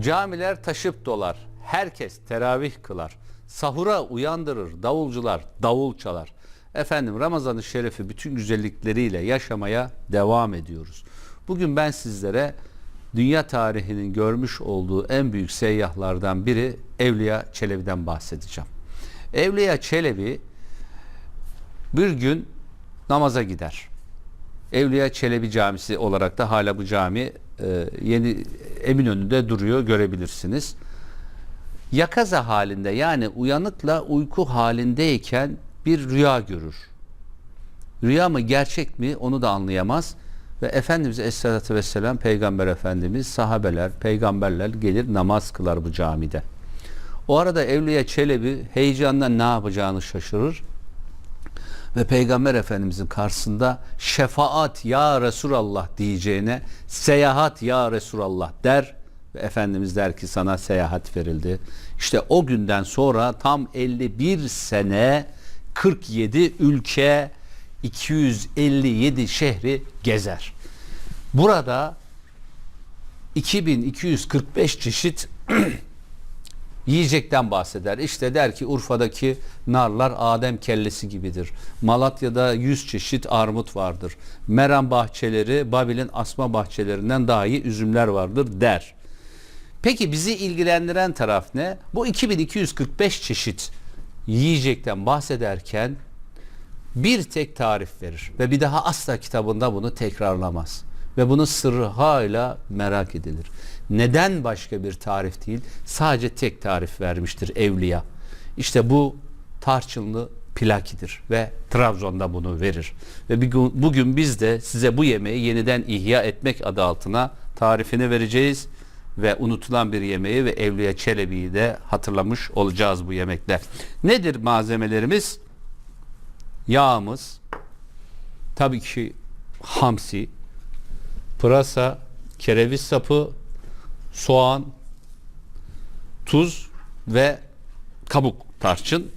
Camiler taşıp dolar. Herkes teravih kılar. Sahura uyandırır davulcular, davul çalar. Efendim Ramazan-ı Şerif'i bütün güzellikleriyle yaşamaya devam ediyoruz. Bugün ben sizlere dünya tarihinin görmüş olduğu en büyük seyyahlardan biri Evliya Çelebi'den bahsedeceğim. Evliya Çelebi bir gün namaza gider. Evliya Çelebi Camisi olarak da hala bu cami e, yeni Eminönü'nde duruyor görebilirsiniz. Yakaza halinde yani uyanıkla uyku halindeyken bir rüya görür. Rüya mı gerçek mi onu da anlayamaz. Ve Efendimiz Aleyhisselatü Vesselam Peygamber Efendimiz sahabeler, peygamberler gelir namaz kılar bu camide. O arada Evliya Çelebi heyecandan ne yapacağını şaşırır ve Peygamber Efendimizin karşısında şefaat ya Resulallah diyeceğine seyahat ya Resulallah der ve Efendimiz der ki sana seyahat verildi. İşte o günden sonra tam 51 sene 47 ülke 257 şehri gezer. Burada 2245 çeşit yiyecekten bahseder. İşte der ki Urfa'daki narlar Adem kellesi gibidir. Malatya'da 100 çeşit armut vardır. Meram bahçeleri Babil'in asma bahçelerinden daha iyi üzümler vardır der. Peki bizi ilgilendiren taraf ne? Bu 2245 çeşit yiyecekten bahsederken bir tek tarif verir ve bir daha asla kitabında bunu tekrarlamaz. Ve bunun sırrı hala merak edilir. Neden başka bir tarif değil, sadece tek tarif vermiştir evliya. İşte bu tarçınlı plakidir ve Trabzon'da bunu verir. Ve bugün biz de size bu yemeği yeniden ihya etmek adı altına tarifini vereceğiz ve unutulan bir yemeği ve Evliya Çelebi'yi de hatırlamış olacağız bu yemekler. Nedir malzemelerimiz? Yağımız, tabii ki hamsi, pırasa, kereviz sapı, soğan, tuz ve kabuk tarçın.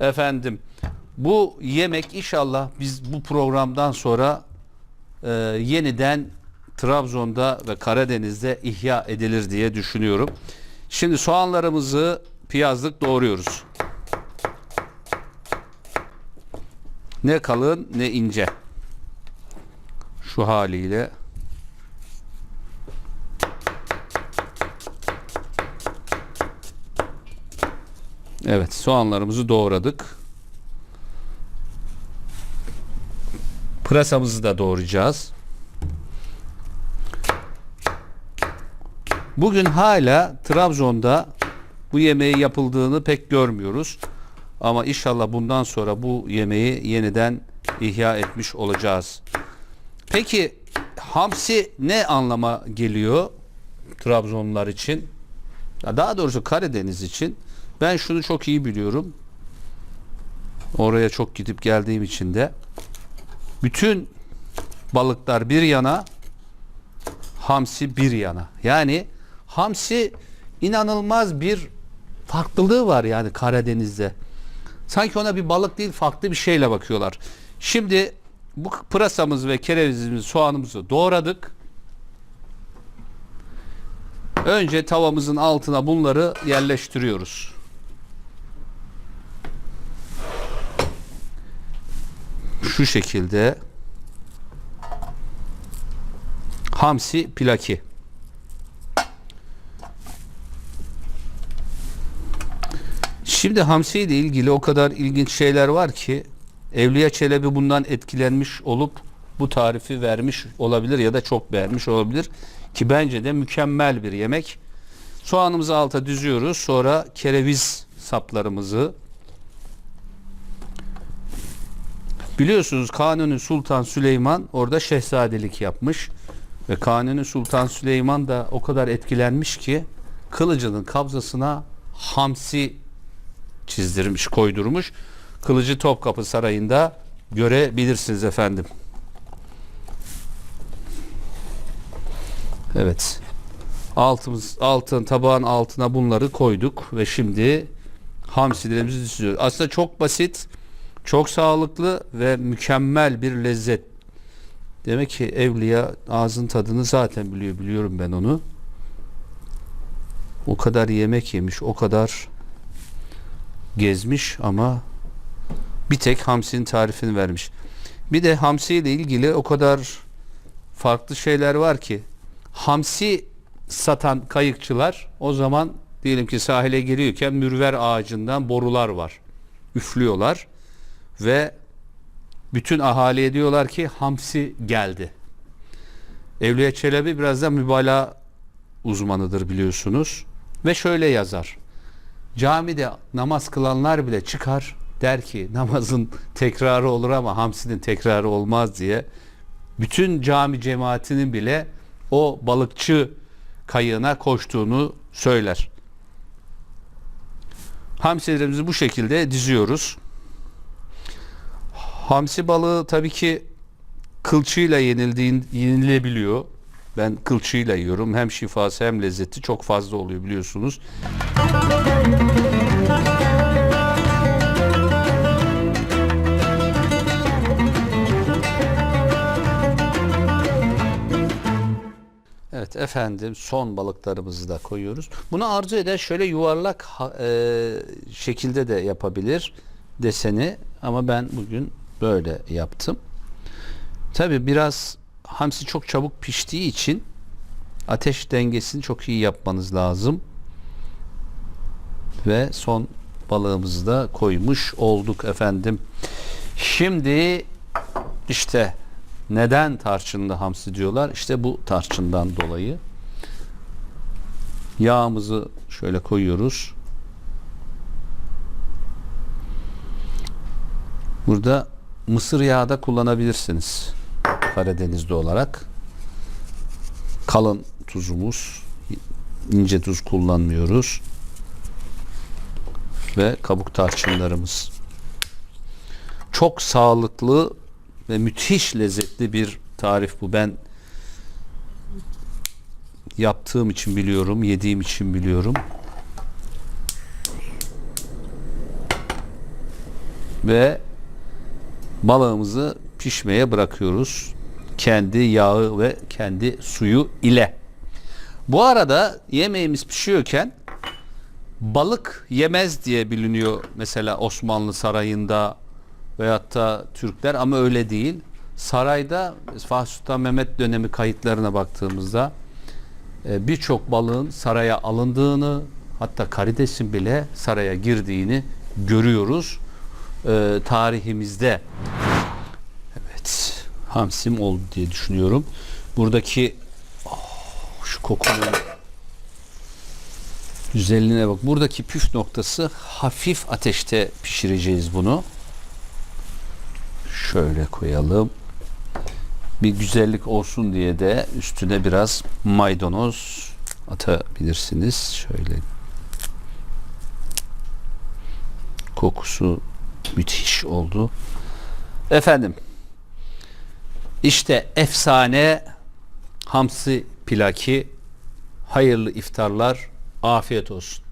Efendim bu yemek inşallah biz bu programdan sonra e, yeniden Trabzon'da ve Karadeniz'de ihya edilir diye düşünüyorum. Şimdi soğanlarımızı piyazlık doğruyoruz. Ne kalın ne ince. Şu haliyle. Evet soğanlarımızı doğradık. Pırasamızı da doğrayacağız. Bugün hala Trabzon'da bu yemeği yapıldığını pek görmüyoruz. Ama inşallah bundan sonra bu yemeği yeniden ihya etmiş olacağız. Peki hamsi ne anlama geliyor Trabzonlular için? Daha doğrusu Karadeniz için. Ben şunu çok iyi biliyorum. Oraya çok gidip geldiğim için de bütün balıklar bir yana hamsi bir yana. Yani hamsi inanılmaz bir farklılığı var yani Karadeniz'de. Sanki ona bir balık değil farklı bir şeyle bakıyorlar. Şimdi bu pırasamız ve kerevizimizi, soğanımızı doğradık. Önce tavamızın altına bunları yerleştiriyoruz. Şu şekilde hamsi plaki. Şimdi hamsi ile ilgili o kadar ilginç şeyler var ki Evliya Çelebi bundan etkilenmiş olup bu tarifi vermiş olabilir ya da çok beğenmiş olabilir ki bence de mükemmel bir yemek. Soğanımızı alta düzüyoruz. Sonra kereviz saplarımızı Biliyorsunuz Kanuni Sultan Süleyman orada şehzadelik yapmış. Ve Kanuni Sultan Süleyman da o kadar etkilenmiş ki kılıcının kabzasına hamsi çizdirmiş, koydurmuş. Kılıcı Topkapı Sarayı'nda görebilirsiniz efendim. Evet. Altımız, altın tabağın altına bunları koyduk ve şimdi hamsilerimizi diziyoruz. Aslında çok basit, çok sağlıklı ve mükemmel bir lezzet. Demek ki evliya ağzın tadını zaten biliyor, biliyorum ben onu. O kadar yemek yemiş, o kadar gezmiş ama bir tek hamsinin tarifini vermiş. Bir de hamsi ile ilgili o kadar farklı şeyler var ki hamsi satan kayıkçılar o zaman diyelim ki sahile giriyorken mürver ağacından borular var. Üflüyorlar ve bütün ahaliye diyorlar ki hamsi geldi. Evliya Çelebi biraz da mübalağa uzmanıdır biliyorsunuz. Ve şöyle yazar. Camide namaz kılanlar bile çıkar der ki namazın tekrarı olur ama hamsinin tekrarı olmaz diye. Bütün cami cemaatinin bile o balıkçı kayığına koştuğunu söyler. Hamsilerimizi bu şekilde diziyoruz. Hamsi balığı tabii ki kılçıyla yenildiğin, yenilebiliyor. Ben kılçıyla yiyorum. Hem şifası hem lezzeti çok fazla oluyor biliyorsunuz. Evet efendim son balıklarımızı da koyuyoruz. Bunu arzu eden şöyle yuvarlak e, şekilde de yapabilir deseni ama ben bugün böyle yaptım. Tabi biraz hamsi çok çabuk piştiği için ateş dengesini çok iyi yapmanız lazım. Ve son balığımızı da koymuş olduk efendim. Şimdi işte neden tarçınlı hamsi diyorlar? İşte bu tarçından dolayı. Yağımızı şöyle koyuyoruz. Burada mısır yağı da kullanabilirsiniz. Karadeniz'de olarak. Kalın tuzumuz. ince tuz kullanmıyoruz. Ve kabuk tarçınlarımız. Çok sağlıklı ve müthiş lezzetli bir tarif bu. Ben yaptığım için biliyorum, yediğim için biliyorum. Ve balığımızı pişmeye bırakıyoruz. Kendi yağı ve kendi suyu ile. Bu arada yemeğimiz pişiyorken balık yemez diye biliniyor mesela Osmanlı sarayında veyahut da Türkler ama öyle değil. Sarayda Fatih Sultan Mehmet dönemi kayıtlarına baktığımızda e, birçok balığın saraya alındığını hatta karidesin bile saraya girdiğini görüyoruz e, tarihimizde. Evet hamsim oldu diye düşünüyorum. Buradaki oh, şu kokunun güzelliğine bak. Buradaki püf noktası hafif ateşte pişireceğiz bunu. Şöyle koyalım. Bir güzellik olsun diye de üstüne biraz maydanoz atabilirsiniz. Şöyle kokusu müthiş oldu. Efendim işte efsane hamsi pilaki hayırlı iftarlar afiyet olsun.